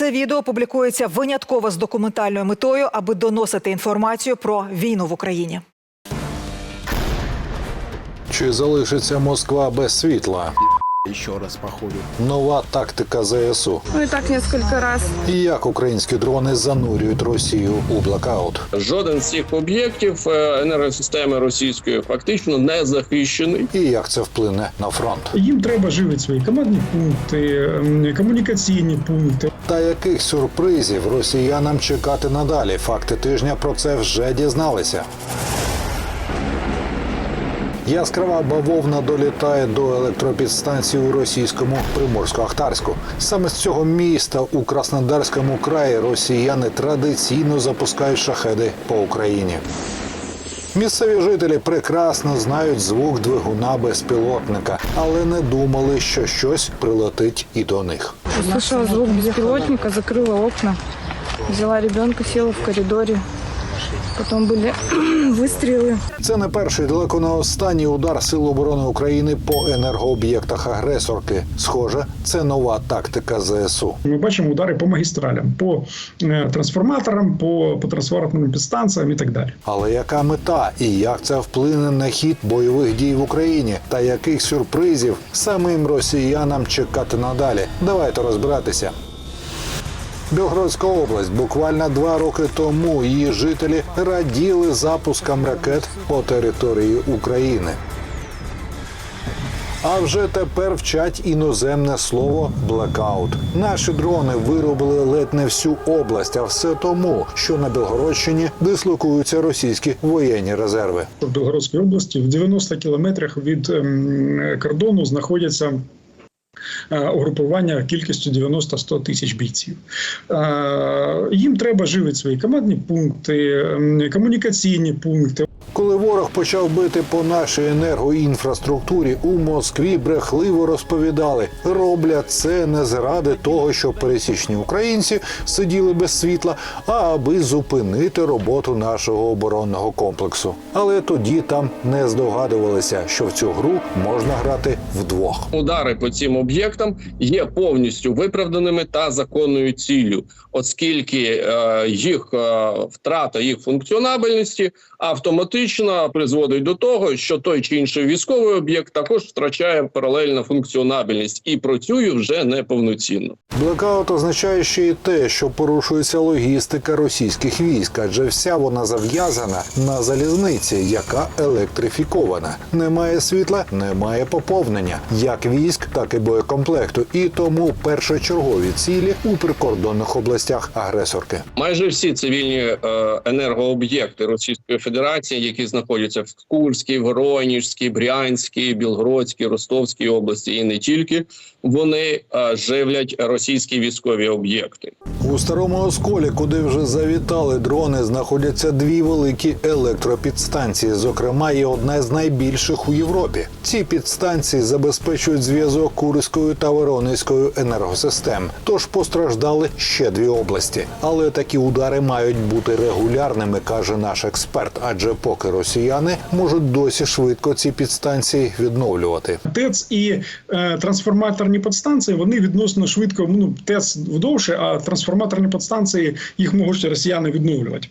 Це відео публікується винятково з документальною метою, аби доносити інформацію про війну в Україні. Чи залишиться Москва без світла? Еще раз походу. Нова тактика ЗСУ. Ну и так несколько раз. І як українські дрони занурюють Росію у блокаут? Жоден з цих об'єктів е, енергосистеми російської фактично не захищений. І як це вплине на фронт? Їм треба живити свої командні пункти, комунікаційні пункти. Та яких сюрпризів росіянам чекати надалі? Факти тижня про це вже дізналися. Яскрава бавовна долітає до електропідстанції у російському Приморську-Ахтарську. Саме з цього міста у Краснодарському краї росіяни традиційно запускають шахеди по Україні. Місцеві жителі прекрасно знають звук двигуна безпілотника, але не думали, що щось прилетить і до них. Услышала звук беспилотника, закрыла окна, взяла ребенка, села в коридоре Потом были выстрелы. Це не перший далеко не останній удар Сил оборони України по енергооб'єктах агресорки. Схоже, це нова тактика ЗСУ. Ми бачимо удари по магістралям, по е, трансформаторам, по, по трансформаторним підстанціям і так далі. Але яка мета і як це вплине на хід бойових дій в Україні? Та яких сюрпризів самим росіянам чекати надалі? Давайте розбиратися. Білгородська область буквально два роки тому її жителі раділи запускам ракет по території України. А вже тепер вчать іноземне слово блекаут. Наші дрони виробили ледь не всю область, а все тому, що на Білгородщині дислокуються російські воєнні резерви. В Білгородській області в 90 кілометрах від ем, кордону знаходяться. Е, Угрупування кількістю 90-100 тисяч бійців. Е, Їм треба живити свої командні пункти, комунікаційні пункти. Коли ворог почав бити по нашій енергоінфраструктурі, у Москві брехливо розповідали, роблять це не заради того, щоб пересічні українці сиділи без світла, а аби зупинити роботу нашого оборонного комплексу. Але тоді там не здогадувалися, що в цю гру можна грати вдвох. Удари по цим об'єктам є повністю виправданими та законною ціллю, оскільки е, їх е, втрата їх функціонабельності автоматично призводить до того, що той чи інший військовий об'єкт також втрачає паралельно функціонабельність і працює вже неповноцінно. Блекаут означає ще й те, що порушується логістика російських військ, адже вся вона зав'язана на залізниці, яка електрифікована. Немає світла, немає поповнення, як військ, так і боєкомплекту. І тому першочергові цілі у прикордонних областях агресорки. Майже всі цивільні е, енергооб'єкти Російської Федерації, які знаходяться в Курській, Воронежській, Брянській, Білгородській, Ростовській області, і не тільки вони живлять російські військові об'єкти. У старому осколі, куди вже завітали дрони, знаходяться дві великі електропідстанції. Зокрема, є одна з найбільших у Європі. Ці підстанції забезпечують зв'язок Курською та Воронезькою енергосистем. Тож постраждали ще дві області. Але такі удари мають бути регулярними, каже наш експерт. Адже поки росіяни можуть досі швидко ці підстанції відновлювати. ТЕЦ і е, трансформаторні підстанції вони відносно швидко. Ну ТЕЦ вдовше, а трансформаторні підстанції їх можуть росіяни відновлювати.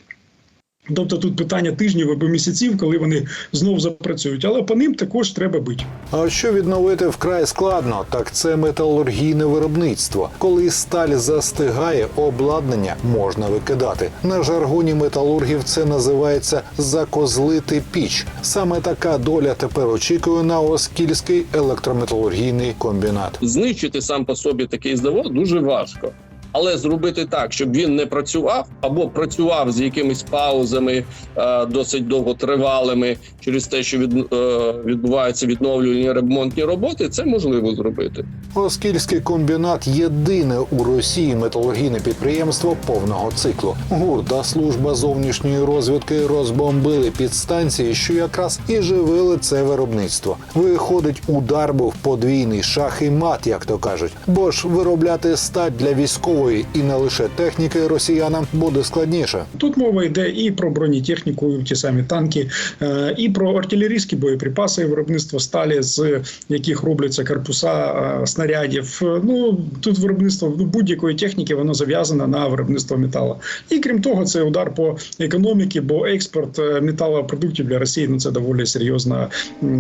Тобто тут питання тижнів або місяців, коли вони знов запрацюють, але по ним також треба бити. А що відновити вкрай складно, так це металургійне виробництво. Коли сталь застигає, обладнання можна викидати. На жаргоні металургів це називається закозлити піч. Саме така доля тепер очікує на Оскільський електрометалургійний комбінат. Знищити сам по собі такий завод дуже важко. Але зробити так, щоб він не працював або працював з якимись паузами е, досить довготривалими через те, що від, е, відбуваються відновлювальні ремонтні роботи, це можливо зробити. Оскільський комбінат єдине у Росії металургійне підприємство повного циклу. ГУР та служба зовнішньої розвідки розбомбили підстанції, що якраз і живили це виробництво. Виходить, удар був подвійний шах і мат, як то кажуть. Бо ж виробляти стать для військового військової і не лише техніки росіянам буде складніше. Тут мова йде і про бронетехніку, і ті самі танки, е, і про артилерійські боєприпаси, виробництво сталі, з яких робляться корпуса е, снарядів. Е, Ну тут виробництво будь-якої техніки воно зав'язане на виробництво металу. І крім того, це удар по економіці, бо експорт металопродуктів для Росії ну це доволі серйозна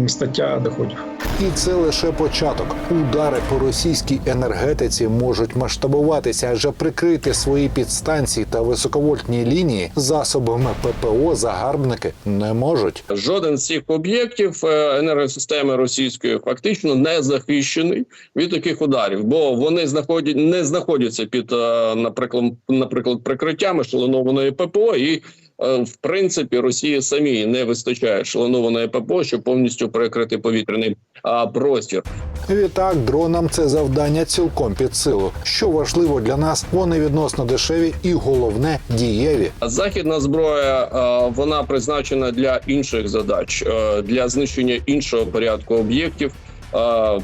стаття доходів. І це лише початок. Удари по російській енергетиці можуть масштабуватися, адже прикрити свої підстанції та високовольтні лінії засобами ППО загарбники не можуть. Жоден з цих об'єктів е, енергосистеми російської фактично не захищений від таких ударів, бо вони знаходять не знаходяться під, е, наприклад, наприклад, прикриттями шаленованої ППО, і в принципі Росії самій не вистачає шаленованої ППО, щоб повністю перекрити повітряний простір. Відтак, дронам це завдання цілком під силу. Що важливо для нас, вони відносно дешеві і головне дієві. Західна зброя е, вона призначена для інших задач, е, для знищення іншого порядку об'єктів, е,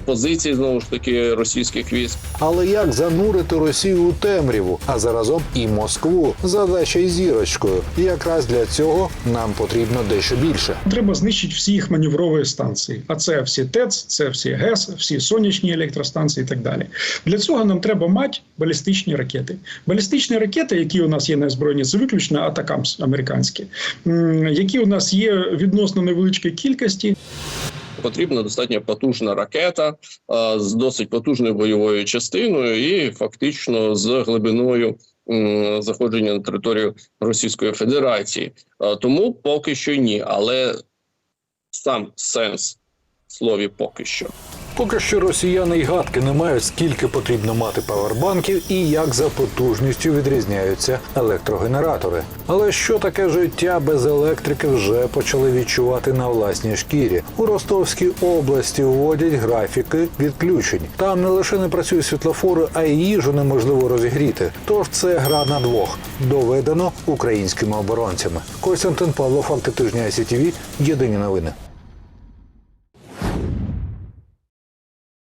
позицій знову ж таки російських військ. Але як занурити Росію у темряву, а заразом і Москву? Задача із зірочкою. І якраз для цього нам потрібно дещо більше. Треба знищити всі їх маневрові станції. А це всі ТЕЦ, це всі ГЕС, всі сонячні електростанції і так далі. Для цього нам треба мати балістичні ракети. Балістичні ракети, які у нас є на озброєнні, це виключно атакамс американські, які у нас є відносно невеличкій кількості. Потрібна достатньо потужна ракета е, з досить потужною бойовою частиною і фактично з глибиною заходження на територію Російської Федерації. Е, Тому поки що ні, але сам сенс в слові поки що. Поки що росіяни й гадки не мають, скільки потрібно мати павербанків і як за потужністю відрізняються електрогенератори. Але що таке життя без електрики вже почали відчувати на власній шкірі. У Ростовській області вводять графіки відключень. Там не лише не працюють світлофори, а й їжу неможливо розігріти. Тож це гра на двох доведено українськими оборонцями. Костянтин Павло, факти тижня СІТВ, Єдині новини.